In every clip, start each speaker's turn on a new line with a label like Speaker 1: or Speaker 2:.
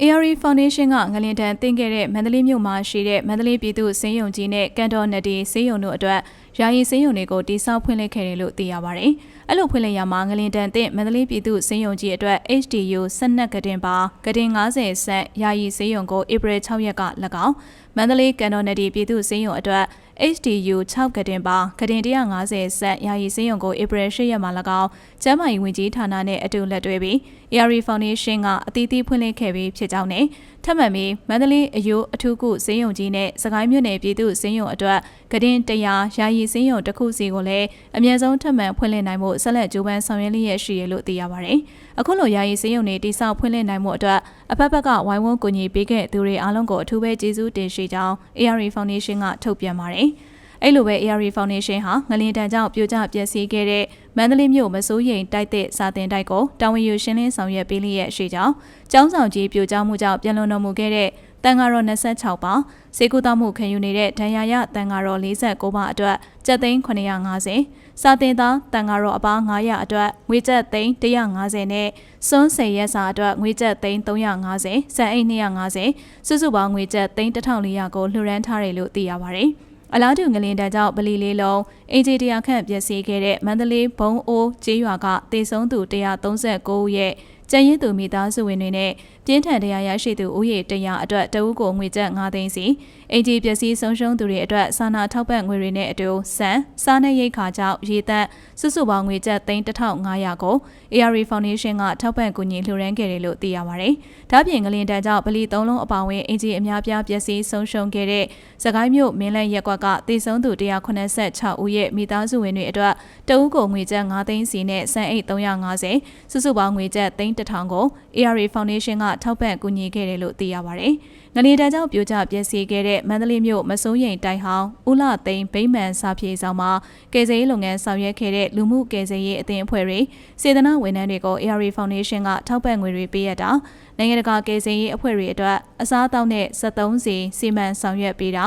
Speaker 1: ARE Foundation ကငလင်တန်တင်ခဲ့တဲ့မန္တလေးမြို့မှာရှိတဲ့မန္တလေးပြည်သူ့စင်းယုံကြီးနဲ့ကန်တော်နဒီစင်းယုံတို့အတွက်ယာယီစင်းယုံတွေကိုတိစောက်ဖွင့်လှစ်ခဲ့တယ်လို့သိရပါတယ်။အဲ့လိုဖွင့်လှစ်ရမှာငလင်တန်တင်မန္တလေးပြည်သူ့စင်းယုံကြီးအတွက် HDU 12ကတင်ပါကတင်90ဆန့်ယာယီစင်းယုံကိုဧပြီ6ရက်က၎င်းမန္တလေးကန်တော်နဒီပြည်သူ့စင်းယုံအတွက် HDU 6ကတင်ပါကတင်150ဆက်ယာယီစင်းရုံကိုဧပြီ10ရက်မှာ၎င်းကျန်းမာရေးဝန်ကြီးဌာနနဲ့အတူလက်တွဲပြီး ARI Foundation ကအသီးသီးဖွင့်လှစ်ခဲ့ပြီးဖြစ်ကြောင်းနဲ့ထပ်မံပြီးမန္တလေးအယိုးအထူးကုစင်းရုံကြီးနဲ့စကိုင်းမြို့နယ်ပြည်သူ့စင်းရုံအတွက်ကတင်တရားယာယီစင်းရုံတစ်ခုစီကိုလည်းအမြဲဆုံးထပ်မံဖွင့်လှစ်နိုင်မှုဆက်လက်ကြိုးပမ်းဆောင်ရွက်လျက်ရှိရလို့သိရပါတယ်။အခုလိုယာယီစင်းရုံတွေတိစောက်ဖွင့်လှစ်နိုင်မှုအတွက်အဖက်ဖက်ကဝိုင်းဝန်းကူညီပေးခဲ့သူတွေအားလုံးကိုအထူးပဲကျေးဇူးတင်ရှိကြောင်း ARI Foundation ကထုတ်ပြန်ပါတယ်။အဲ့လိုပဲ ARI Foundation ဟာငလင်တန်ကြောင့်ပြိုကျပျက်စီးခဲ့တဲ့မန္တလေးမြို့မစိုးရိမ်တိုက်တဲ့စာတင်တိုက်ကိုတာဝန်ယူရှင်းလင်းဆောင်ရွက်ပေးလျက်ရှိကြောင်းကျောင်းဆောင်ကြီးပြိုကျမှုကြောင့်ပြန်လည်တော်မူခဲ့တဲ့ တန်ဃာတော်26ပါစေကူတောမှုခံယူနေတဲ့ဒဏ်ရာရတန်ဃာတော်49ပါအတွက်ကျပ်သိန်း950စာတင်သားတန်ဃာတော်အပါ900အတွက်ငွေကျပ်သိန်း150နဲ့စွန်းစေရက်စာအတွက်ငွေကျပ်သိန်း350စံအိတ်250စုစုပေါင်းငွေကျပ်သိန်း1400ကိုလှူဒန်းထားတယ်လို့သိရပါတယ်။အလားတူငလင်တန်းကြောင့်ဗလီလေးလုံးအင်ဂျီတရာခန့်ပျက်စီးခဲ့တဲ့မန္တလေးဘုံအိုးကျေးရွာကတေဆုံးသူ139ဦးရဲ့ ကျန်ရည်သူမိသားစုဝင်တွေနဲ့ပြင်းထန်တရားရရှိသူဦးရေ100အတွက်တဦးကိုငွေကျပ်9သိန်းစီအင်ဂျီပျက်စီးဆုံးရှုံးသူတွေအတွက်စာနာထောက်ပံ့ငွေတွေနဲ့အတူစံစားနပ်ရိက္ခာကြောင့်ရေသက်စုစုပေါင်းငွေကျပ်သိန်း1500ကို ARI Foundation ကထောက်ပံ့ကူညီလှူဒါန်းခဲ့တယ်လို့သိရပါတယ်။ဒါ့ပြင်ငလင်တန်းကြောင့်ဗလီသုံးလုံးအပါအဝင်အင်ဂျီအများပြားပျက်စီးဆုံးရှုံးခဲ့တဲ့စကိုင်းမြို့မင်းလန်းရက်ကွက်ကတေဆုံးသူ186ဦးရဲ့မိသားစုဝင်တွေအတွက်တဦးကိုငွေကျပ်9သိန်းစီနဲ့စံအိတ်350စုစုပေါင်းငွေကျပ်သိန်း1000ကို ARI Foundation ကထောက်ပံ့ကူညီခဲ့တယ်လို့သိရပါတယ်။ငလီတန်းကြောင့်ပြိုကျပျက်စီးခဲ့တဲ့မန္တလေးမြို့မစိုးရိမ်တိုင်ဟောင်းဦးလာသိန်းဗိမ္မာန်စာပြေဆောင်မှာကယ်ဆယ်ရေးလုပ်ငန်းဆောင်ရွက်ခဲ့တဲ့လူမှုကယ်ဆယ်ရေးအသင်းအဖွဲ့တွေစေတနာဝန်ထမ်းတွေကို ARI Foundation ကထောက်ပံ့ငွေတွေပေးရတာ နိုင်ငံတကာကယ်ဆယ်ရေးအဖွဲ့တွေအတွက်အစားအသောက်နဲ့73စီစီမံဆောင်ရွက်ပေးတာ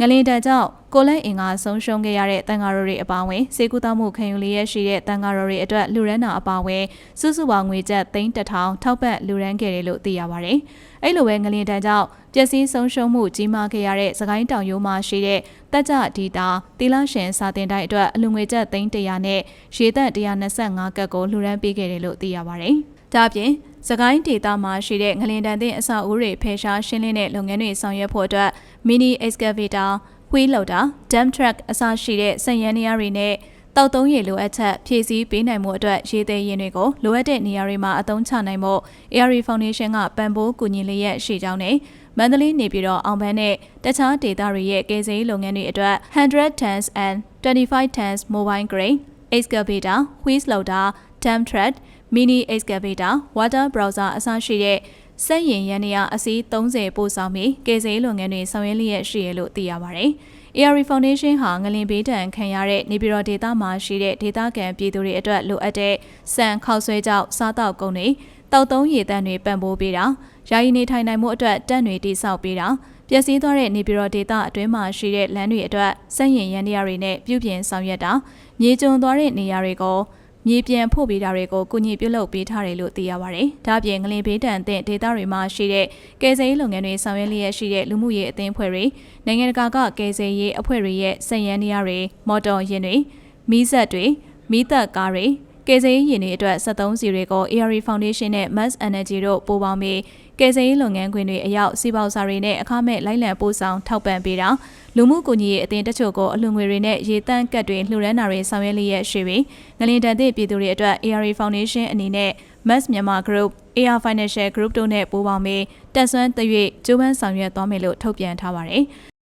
Speaker 1: ငလင်တန်ကြောင့်ကိုလက်အင်ကဆုံးရှုံးခဲ့ရတဲ့တန်ဃာတော်တွေအပါအဝင်စေကူတောက်မှုခံယူလျက်ရှိတဲ့တန်ဃာတော်တွေအတွက်လူရန်နာအပါအဝင်စုစုပေါင်းငွေကျပ်သိန်းတစ်ထောင်ထောက်ပံ့လူရန်ခဲ့တယ်လို့သိရပါတယ်။အဲ့လိုပဲငလင်တန်ကြောင့်ပျက်စီးဆုံးရှုံးမှုကြီးမားခဲ့ရတဲ့စကိုင်းတောင်ရိုးမှာရှိတဲ့တက်ကြဒီတာတီလာရှင်စာတင်တိုင်းအတွက်အလူငွေကျပ်သိန်း100နဲ့ရေသက်125ကတ်ကိုလူရန်ပေးခဲ့တယ်လို့သိရပါတယ်။ဒါ့အပြင် စကိုင်းဒေသမှာရှိတဲ့ငလင်တန်တဲ့အဆောက်အဦတွေဖယ်ရှားရှင်းလင်းတဲ့လုပ်ငန်းတွေဆောင်ရွက်ဖို့အတွက် mini excavator ဝှီးလောက်တာ dump truck အစရှိတဲ့စက်ယန္တရားတွေနဲ့တောက်သုံးရည်လိုအပ်ချက်ဖြည့်ဆည်းပေးနိုင်မှုအတွက်ရေးသေးရင်တွေကိုလိုအပ်တဲ့နေရာတွေမှာအသုံးချနိုင်ဖို့ ARI Foundation ကပံ့ပိုးကူညီလျက်ရှိကြောင်းနဲ့မန္တလေးနေပြည်တော်အောင်ပန်းနဲ့တခြားဒေသတွေရဲ့ကယ်ဆယ်ရေးလုပ်ငန်းတွေအတွက်100 tons and 25 tons mobile crane excavator wheels loader dump truck mini excavator water browser အစရှိတဲ့စက်ရင်ရန်နေရအစီး30ပို့ဆောင်ပြီးကယ်ဆယ်ရေးလုပ်ငန်းတွေဆောင်ရွက်လျက်ရှိရလို့သိရပါတယ်။ ARI Foundation ဟာငလင်ဘေးဒဏ်ခံရတဲ့နေပြည်တော်ဒေသမှာရှိတဲ့ဒေသခံပြည်သူတွေအတွက်လိုအပ်တဲ့စံခောက်ဆွဲကြောက်စားတောက်ကုန်တွေတောက်သုံးရည်တန်းတွေပံ့ပိုးပေးတာယာယီနေထိုင်နိုင်မှုအတွက်တန့်တွေတိစောက်ပေးတာပျက်စီးသွားတဲ့နေပြည်တော်ဒေသအတွင်းမှာရှိတဲ့လမ်းတွေအတွက်စက်ရင်ရန်တရားတွေနဲ့ပြုပြင်ဆောင်ရွက်တာမြေကျုံသွားတဲ့နေရာတွေကို မြေပြန်ဖို့ပေးတာတွေကိုကုညီပြုလုပ်ပေးထားတယ်လို့သိရပါတယ်။ဒါ့အပြင်ငလင်ဘေးတန်တဲ့ဒေသတွေမှာရှိတဲ့ကယ်ဆယ်ရေးလုပ်ငန်းတွေဆောင်ရွက်လျက်ရှိတဲ့လူမှုရေးအသင်းအဖွဲ့တွေနိုင်ငံတကာကကယ်ဆယ်ရေးအဖွဲ့တွေရဲ့စက်ရန်နေရာတွေမော်တော်ယာဉ်တွေမီးစက်တွေမီးသက်ကားတွေ ကယ်ဆယ်ရေးယာဉ်တွေအတွက်73စီတွေကို ARI Foundation နဲ့ Mass Energy တို့ပူးပေါင်းပြီးကယ်ဆယ်ရေးလုပ်ငန်းခွင်တွေအရောက်စီပေါစာတွေနဲ့အခမဲ့လိုက်လံပို့ဆောင်ထောက်ပံ့ပေးတာလူမှုကူညီရေးအသင်းတချို့ကိုအလှငွေတွေနဲ့ရေတန့်ကတ်တွေလှူဒန်းတာတွေဆောင်ရွက်လျက်ရှိပြီးငလင်တန်တဲ့ပြည်သူတွေအတွက် ARI Foundation အနေနဲ့ Mass Myanmar Group, AR Financial Group တို့နဲ့ပူးပေါင်းပြီးတက်ဆွမ်းတရွေ့ကျိုးပန်းဆောင်ရွက်သွားမယ်လို့ထုတ်ပြန်ထားပါတယ်။